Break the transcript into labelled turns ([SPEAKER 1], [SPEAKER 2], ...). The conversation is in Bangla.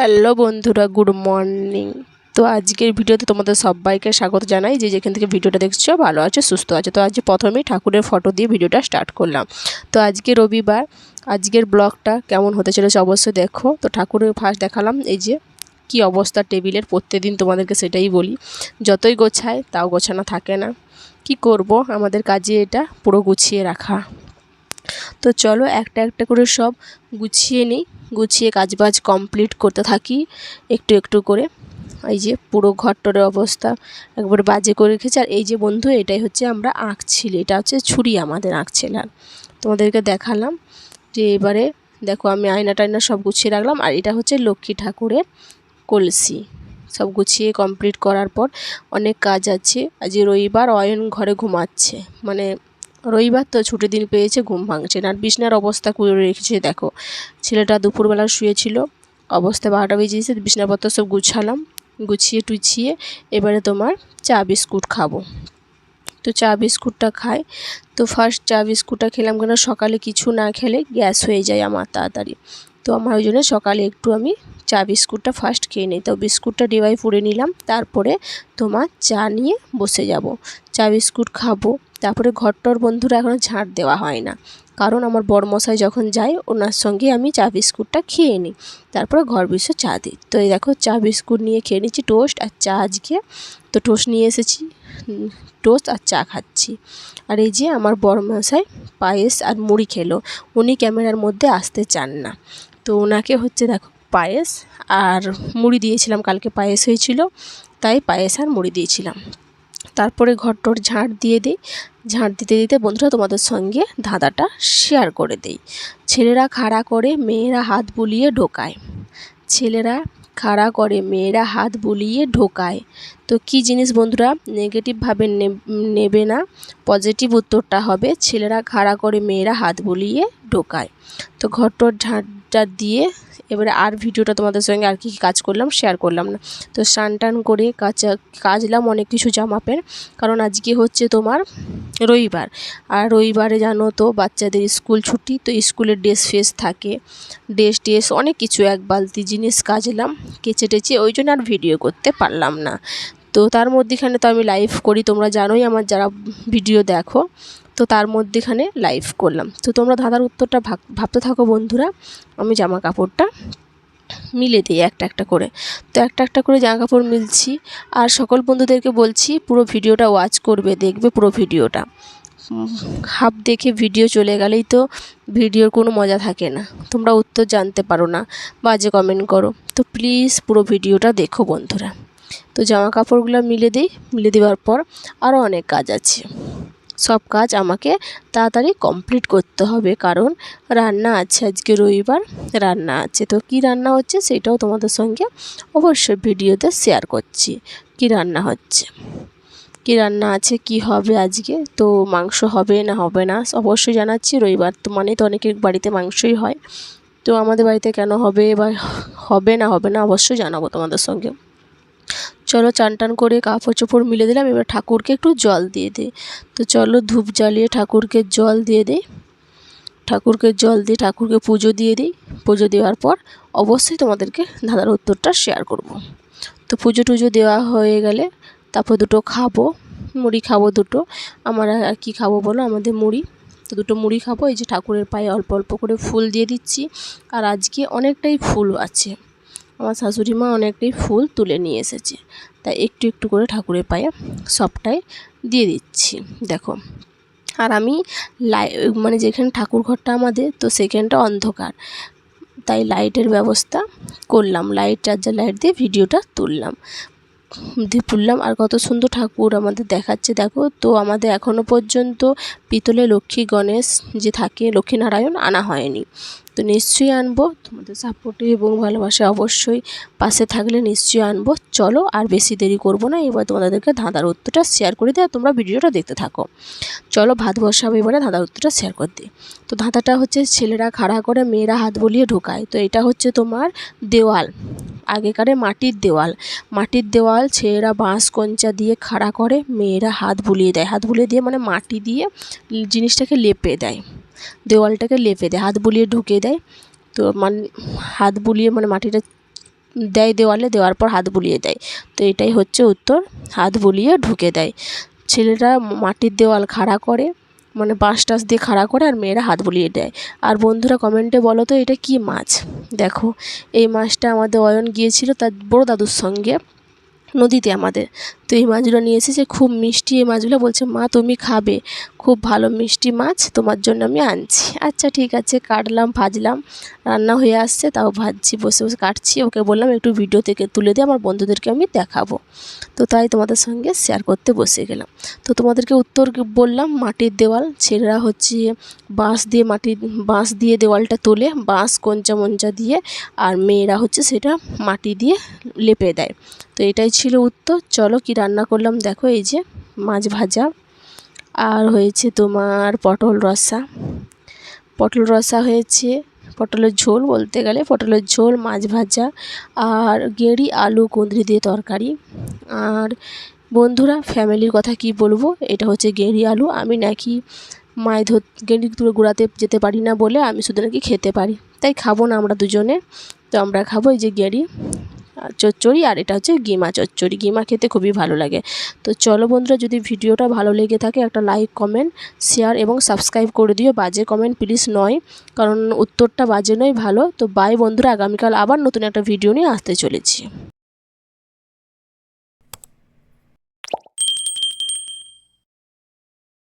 [SPEAKER 1] হ্যালো বন্ধুরা, গুড মর্নিং। তো আজকের ভিডিওতে তোমাদের সবাইকে স্বাগত জানাই। যে যেখান থেকে ভিডিওটা দেখছ, ভালো আছে, সুস্থ আছে। তো আজকে প্রথমেই ঠাকুরের ফটো দিয়ে ভিডিওটা স্টার্ট করলাম। তো আজকে রবিবার, আজকের ব্লগটা কেমন হতে চলেছে অবশ্যই দেখো। তো ঠাকুরের ফার্স্ট দেখালাম, এই যে কি অবস্থা টেবিলের, প্রত্যেকদিন তোমাদেরকে সেটাই বলি। যতই গোছায়, তাও গোছানো থাকে না। কি করব? আমাদের কাজে এটা পুরো গুছিয়ে রাখা। তো চলো একটা একটা করে সব গুছিয়ে নিই। গুছিয়ে কাজবাজ কমপ্লিট করতে থাকি একটু একটু করে। এই যে পুরো ঘরটরের অবস্থা একবার বাজে করে রেখেছি। আর এই যে বন্ধু, এটাই হচ্ছে আমরা আঁকছিলি এটা হচ্ছে ছুরি, আমাদের আঁকছিলাম তোমাদেরকে দেখালাম যে এবারে দেখো আমি আয়না টায়না সব গুছিয়ে রাখলাম। আর এটা হচ্ছে লক্ষ্মী ঠাকুরের কলসি। সব গুছিয়ে কমপ্লিট করার পর অনেক কাজ আছে। আজ রবিবার অয়ন ঘরে ঘুমাচ্ছে। মানে রবিবার তো ছুটির দিন পেয়েছে, ঘুম ভাঙছে না। আর বিছনার অবস্থা করে রেখেছে, দেখো। ছেলেটা দুপুরবেলা শুয়েছিল। অবস্থা বারোটা বেজেছে বিছনাপত্র সব গুছালাম, গুছিয়ে টুছিয়ে এবারে তোমার চা বিস্কুট খাব। তো চা বিস্কুটটা খাই। তো ফার্স্ট চা বিস্কুটটা খেলাম কেন? সকালে কিছু না খেলে গ্যাস হয়ে যায় আমার তাড়াতাড়ি। তো আমার ওই জন্য সকালে একটু আমি চা বিস্কুটটা ফার্স্ট খেয়ে নিই। তো বিস্কুটটা ডিবাই পুড়ে নিলাম, তারপরে তোমার চা নিয়ে বসে যাব। চা বিস্কুট খাব। তারপরে ঘরটর বন্ধুরা এখনও ঝাঁট দেওয়া হয় না। কারণ আমার বড়মশাই যখন যায়, ওনার সঙ্গে আমি চা বিস্কুটটা খেয়ে নিই। তারপরে ঘর বিশ্ব চা দিই। তো এই দেখো, চা বিস্কুট নিয়ে খেয়ে নিচ্ছি, টোস্ট আর চা আজকে। তো টোস্ট নিয়ে এসেছি টোস্ট আর চা খাচ্ছি। আর এই যে আমার বড়মশাই পায়েস আর মুড়ি খেলো। উনি ক্যামেরার মধ্যে আসতে চান না। তো ওনাকে হচ্ছে দেখো, পায়েস আর মুড়ি দিয়েছিলাম। কালকে পায়েস হয়েছিল, তাই পায়েস আর মুড়ি দিয়েছিলাম। তারপরে ঘরটর ঝাঁট দিয়ে দিই। ঝাঁট দিতে দিতে বন্ধুরা তোমাদের সঙ্গে ধাঁধাটা শেয়ার করে দেই। ছেলেরা খাড়া করে, মেয়েরা হাত বুলিয়ে ঢোকায়। ছেলেরা খাড়া করে, মেয়েরা হাত বুলিয়ে ঢোকায়। তো কি জিনিস বন্ধুরা নেগেটিভভাবে নেবে না পজিটিভ উত্তরটা হবে, ছেলেরা খাড়া করে, মেয়েরা হাত বুলিয়ে ঢোকায়। তো ঘরটর ঝাঁটটা দিয়ে এবারে আর ভিডিওটা তোমাদের সঙ্গে আর কী কী কাজ করলাম শেয়ার করলাম না। তো স্নান টান করে কাচা কাচলাম অনেক কিছু জামা প্যান্ট, কারণ আজকে হচ্ছে তোমার রবিবার। আর রবিবারে জানো তো বাচ্চাদের স্কুল ছুটি, তো স্কুলের ড্রেস ফেস থাকে, ড্রেস ট্রেস অনেক কিছু এক বালতি জিনিস কাচলাম কেচে টেচে, ওই জন্য আর ভিডিও করতে পারলাম না। তো তার মধ্যেখানে তো আমি লাইভ করি, তোমরা জানোই আমার যারা ভিডিও দেখো তো তার মধ্যেখানে লাইভ করলাম। তো তোমরা ধাঁধার উত্তরটা ভাবতে থাকো বন্ধুরা। আমি জামা কাপড়টা মিলে দিই একটা একটা করে। তো একটা একটা করে জামা কাপড় মিলছি। আর সকল বন্ধুদেরকে বলছি, পুরো ভিডিওটা ওয়াচ করবে, দেখবে পুরো ভিডিওটা। হাফ দেখে ভিডিও চলে গেলেই তো ভিডিওর কোনো মজা থাকে না। তোমরা উত্তর জানতে পারো না, বাজে কমেন্ট করো। তো প্লিজ পুরো ভিডিওটা দেখো বন্ধুরা। তো জামা কাপড়গুলো মিলে দিই। মিলে দেওয়ার পর আরও অনেক কাজ আছে। সব কাজ আমাকে তাড়াতাড়ি কমপ্লিট করতে হবে, কারণ রান্না আছে আজকে রবিবার, রান্না আছে। তো কী রান্না হচ্ছে সেটাও তোমাদের সঙ্গে অবশ্যই ভিডিওতে শেয়ার করছি, কি রান্না হচ্ছে, কি রান্না আছে, কি হবে আজকে, তো মাংস হবে না হবে না, অবশ্যই জানাচ্ছি, রবিবার তো মানে তো অনেকের বাড়িতে মাংসই হয়। তো আমাদের বাড়িতে কেন হবে বা হবে না হবে না অবশ্যই জানাব তোমাদের সঙ্গে। চলো চান টান করে কাপড় চোপড় মিলে দিলাম, এবার ঠাকুরকে একটু জল দিয়ে দিই। তো চলো ধূপ জ্বালিয়ে ঠাকুরকে জল দিয়ে দিই। ঠাকুরকে জল দিয়ে ঠাকুরকে পুজো দিয়ে দিই। পুজো দেওয়ার পর অবশ্যই তোমাদেরকে ধাঁধার উত্তরটা শেয়ার করব। তো পুজো টুজো দেওয়া হয়ে গেলে তারপর দুটো খাব, মুড়ি খাব দুটো। আমরা আর কি খাব বলো? আমাদের মুড়ি। তো দুটো মুড়ি খাব, এই যে ঠাকুরের পায়ে অল্প অল্প করে ফুল দিয়ে দিচ্ছি। আর আজকে অনেকটাই ফুল আছে। আমার শাশুড়ি মা অনেকটাই ফুল তুলে নিয়ে এসেছে। তাই একটু একটু করে ঠাকুরের পায়ে সবটাই দিয়ে দিচ্ছি। দেখো, আর আমি লাই মানে যেখানে ঠাকুর ঘরটা আমাদের, তো সেখানটা অন্ধকার। তাই লাইটের ব্যবস্থা করলাম। লাইট চার্জার লাইট দিয়ে ভিডিওটা তুললাম। দিয়ে তুললাম, আর কত সুন্দর ঠাকুর আমাদের দেখাচ্ছে। দেখো, তো আমাদের এখনও পর্যন্ত পিতলে লক্ষ্মী গণেশ যে থাকে লক্ষ্মীনারায়ণ আনা হয়নি। তো নিশ্চয়ই আনব। তোমাদের সাপোর্টে এবং ভালোবাসা অবশ্যই পাশে থাকলে নিশ্চয়ই আনব। চলো আর বেশি দেরি করব না। এবার তোমাদেরকে ধাঁধার উত্তরটা শেয়ার করে দিই আর তোমরা ভিডিওটা দেখতে থাকো। চলো ভাত বসাবো, এবারে ধাঁধার উত্তরটা শেয়ার করে দিই। তো ধাঁধাটা হচ্ছে ছেলেরা খাড়া করে, মেয়েরা হাত বলিয়ে ঢোকায়। তো এটা হচ্ছে তোমার দেওয়াল, আগেকারে মাটির দেওয়াল। মাটির দেওয়াল ছেলেরা বাঁশ, কঞ্চা দিয়ে খাড়া করে, মেয়েরা হাত বুলিয়ে দেয়। হাত বুলিয়ে দিয়ে মানে মাটি দিয়ে জিনিসটাকে লেপে দেয়। দেওয়ালটাকে লেপে দেয়, হাত বুলিয়ে ঢুকিয়ে দেয়। তো মানে হাত বুলিয়ে মানে মাটিটা দেয় দেওয়ালে, দেওয়ার পর হাত বুলিয়ে দেয়। তো এটাই হচ্ছে উত্তর, হাত বুলিয়ে ঢুকে দেয়। ছেলেরা মাটির দেওয়াল খাড়া করে মানে বাঁশ টাস দিয়ে খাড়া করে আর মেয়েরা হাত বুলিয়ে দেয়। আর বন্ধুরা কমেন্টে বলো তো, এটা কি মাছ? দেখো, এই মাছটা আমাদের অয়ন গিয়েছিল তার বড় দাদুর সঙ্গে, নদীতে আমাদের। তো এই মাছগুলো নিয়ে এসেছে, খুব মিষ্টি এই মাছগুলো। বলছে, মা, তুমি খাবে। খুব ভালো মিষ্টি মাছ, তোমার জন্য আমি আনছি। আচ্ছা ঠিক আছে। কাটলাম, ভাজলাম, রান্না হয়ে আসছে, তাও ভাজছি, বসে বসে কাটছি। ওকে বললাম, একটু ভিডিও থেকে তুলে দিয়ে আমার বন্ধুদেরকে আমি দেখাবো। তো তাই তোমাদের সঙ্গে শেয়ার করতে বসে গেলাম। তো তোমাদেরকে উত্তর বললাম, মাটির দেওয়াল। ছেলেরা হচ্ছে বাঁশ দিয়ে মাটির, বাঁশ দিয়ে দেওয়ালটা তোলে, বাঁশ, কঞ্চা মঞ্চা দিয়ে, আর মেয়েরা হচ্ছে সেটা মাটি দিয়ে লেপে দেয়। তো এটাই ছিল উত্তর। চলো কি রান্না করলাম, দেখো এই যে মাছ ভাজা আর হয়েছে তোমার পটল রসা। পটল রসা হয়েছে, পটলের ঝোল বলতে গেলে পটলের ঝোল, মাছ ভাজা আর গেঁড়ি, আলু, কুঁদরি দিয়ে তরকারি। আর বন্ধুরা, ফ্যামিলির কথা কি বলব? এটা হচ্ছে গেঁড়ি, আলু। আমি নাকি মাছ ধর, গেঁড়ি গুড়াতে যেতে পারি না বলে আমি শুধু নাকি খেতে পারি। তাই খাব না আমরা দুজনে। তো আমরা খাব এই যে গেঁড়ি। চচ্চড়ি আর এটা হচ্ছে গিমা চচ্চড়ি। গিমা খেতে খুবই ভালো লাগে। তো চলো বন্ধুরা, যদি ভিডিওটা ভালো লেগে থাকে, একটা লাইক কমেন্ট শেয়ার এবং সাবস্ক্রাইব করে দিও। বাজে কমেন্ট প্লিজ নয়, কারণ উত্তরটা বাজে নয়, ভালো। তো বাই বন্ধুরা, আগামীকাল আবার নতুন একটা ভিডিও নিয়ে আসতে চলেছি।